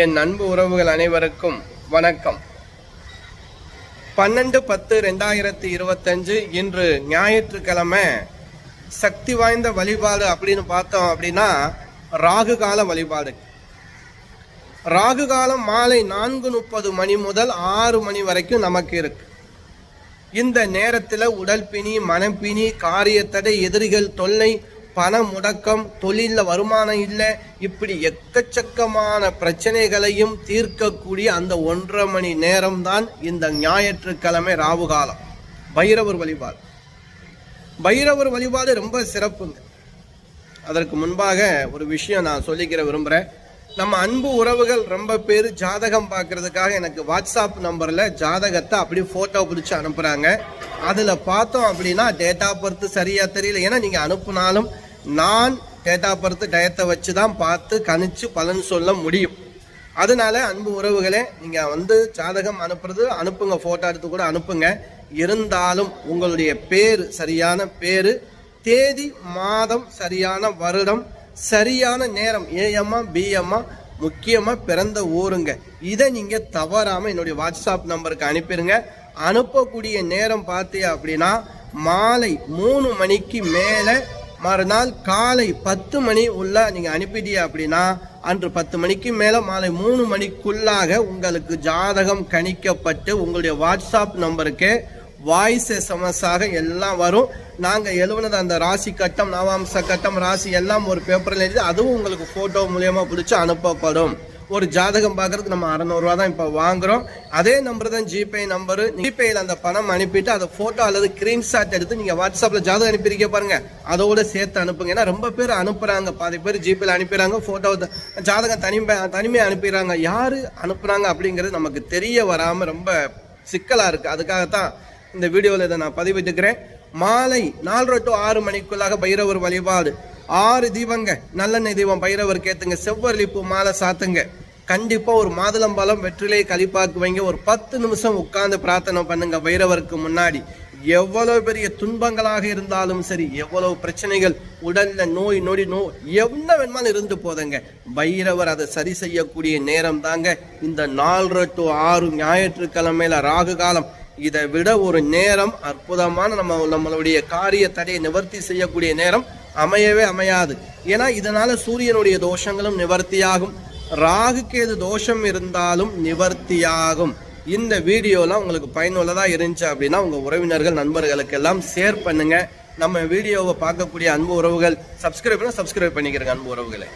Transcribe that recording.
என் அன்பு உறவுகள் அனைவருக்கும் வணக்கம். பன்னெண்டு பத்து ரெண்டாயிரத்தி இருபத்தஞ்சு இன்று ஞாயிற்றுக்கிழமை சக்தி வாய்ந்த வழிபாடு அப்படின்னு பார்த்தோம் அப்படின்னா ராகு கால வழிபாடு. ராகு காலம் மாலை நான்கு முப்பது மணி முதல் ஆறு மணி வரைக்கும் நமக்கு இருக்கு. இந்த நேரத்தில் உடல் பிணி மனப்பிணி காரியத்தடை எதிரிகள் தொல்லை பண முடக்கம் தொழிலில் வருமானம் இல்லை இப்படி எக்கச்சக்கமான பிரச்சனைகளையும் தீர்க்கக்கூடிய அந்த ஒன்றரை மணி நேரம்தான் இந்த ஞாயிற்றுக்கிழமை ராவு காலம். பைரவர் வழிபாடு. பைரவர் வழிபாடு ரொம்ப சிறப்புங்க. அதற்கு முன்பாக ஒரு விஷயம் நான் சொல்லிக்கிற விரும்புகிறேன் நம்ம அன்பு உறவுகள் ரொம்ப பேர் ஜாதகம் பார்க்கறதுக்காக எனக்கு வாட்ஸ்அப் நம்பரில் ஜாதகத்தை அப்படியே ஃபோட்டோ பிடிச்சி அனுப்புகிறாங்க அதில் பார்த்தோம் அப்படின்னா டேட் ஆஃப் பர்த் சரியாக தெரியல. ஏன்னா நீங்கள் அனுப்புனாலும் நான் டேட் ஆஃப் பர்த் டயத்தை வச்சு தான் பார்த்து கணிச்சு பலன் சொல்ல முடியும். அதனால அன்பு உறவுகளே நீங்கள் வந்து ஜாதகம் அனுப்புறது அனுப்புங்க ஃபோட்டோ எடுத்து கூட அனுப்புங்க. இருந்தாலும் உங்களுடைய பேர் சரியான பேர் தேதி மாதம் சரியான வருடம் சரியான நேரம் ஏஎம்மா பிஎம்மா முக்கியமாக பிறந்த ஊருங்க. இதை நீங்கள் தவறாமல் என்னுடைய வாட்ஸ்அப் நம்பருக்கு அனுப்பிடுங்க அனுப்பக்கூடிய நேரம் பார்த்தீங்க அப்படின்னா மாலை மூணு மணிக்கு மேலே மறுநாள் காலை பத்து மணி உள்ள நீங்கள் அனுப்பிட்டீங்க அப்படின்னா அன்று பத்து மணிக்கு மேலே மாலை மூணு மணிக்குள்ளாக உங்களுக்கு ஜாதகம் கணிக்கப்பட்டு உங்களுடைய வாட்ஸ்அப் நம்பருக்கு வாய்ஸ் எஸ்எம்எஸ்ஸாக எல்லாம் வரும். நாங்கள் எழுவுனது அந்த ராசி கட்டம் நவாம்ச கட்டம் ராசி எல்லாம் ஒரு பேப்பரில் எழுதி அதுவும் உங்களுக்கு ஃபோட்டோ மூலியமாக பிடிச்சி அனுப்பப்படும். ஒரு ஜாதகம் பார்க்குறதுக்கு நம்ம அறநூறுவா தான் இப்போ வாங்குகிறோம் அதே நம்பர் தான் ஜிபே நம்பரு ஜிபேயில் அந்த பணம் அனுப்பிட்டு அதை ஃபோட்டோ அல்லது ஸ்க்ரீன்ஷாட் எடுத்து நீங்கள் வாட்ஸ்அப்பில் ஜாதகம் அனுப்பியிருக்க பாருங்கள் அதோட சேர்த்து அனுப்புங்க. ஏன்னா ரொம்ப பேர் அனுப்புகிறாங்க பாதி பேர் ஜிபேயில் அனுப்பிடுறாங்க ஃபோட்டோ ஜாதகம் தனிமை தனிமையாக அனுப்பிடுறாங்க யார் அனுப்புகிறாங்க அப்படிங்கிறது நமக்கு தெரிய வராமல் ரொம்ப சிக்கலாக இருக்குது அதுக்காகத்தான் இந்த வீடியோவில் இதை நான் பதிவிட்டுக்கிறேன். மாலை நாலரை டு ஆறு மணிக்குள்ளாக பைரவர் வழிபாடு. ஆறு தீபங்க நல்லெண்ணெய் தீபம் பைரவர் கேத்துங்க செவ்வரளிப்பு மாலை சாத்துங்க. கண்டிப்பாக ஒரு மாதுளம்பழம் வெற்றிலையை கழிப்பாக்கு வைங்க ஒரு பத்து நிமிஷம் உட்கார்ந்து பிரார்த்தனை பண்ணுங்க பைரவருக்கு முன்னாடி. எவ்வளவு பெரிய துன்பங்களாக இருந்தாலும் சரி எவ்வளவு பிரச்சனைகள் உடலில் நோய் நொடி நோய் என்ன வேணுமாலும் இருந்து போதுங்க. பைரவர் அதை சரி செய்யக்கூடிய நேரம் தாங்க. இந்த நாலரை டு ஆறு ஞாயிற்றுக்கிழமையில் ராகு காலம். இதை விட ஒரு நேரம் அற்புதமான நம்ம நம்மளுடைய காரிய தடையை நிவர்த்தி செய்யக்கூடிய நேரம் அமையவே அமையாது. ஏன்னா இதனால சூரியனுடைய தோஷங்களும் நிவர்த்தியாகும். ராகுக்கேது தோஷம் இருந்தாலும் நிவர்த்தியாகும். இந்த வீடியோலாம் உங்களுக்கு பயனுள்ளதாக இருந்துச்சு அப்படின்னா உங்கள் உறவினர்கள் நண்பர்களுக்கெல்லாம் ஷேர் பண்ணுங்கள் நம்ம வீடியோவை பார்க்கக்கூடிய அன்பு உறவுகள் சப்ஸ்கிரைப் பண்ண சப்ஸ்கிரைப் பண்ணிக்கிறேங்க அன்பு உறவுகளை.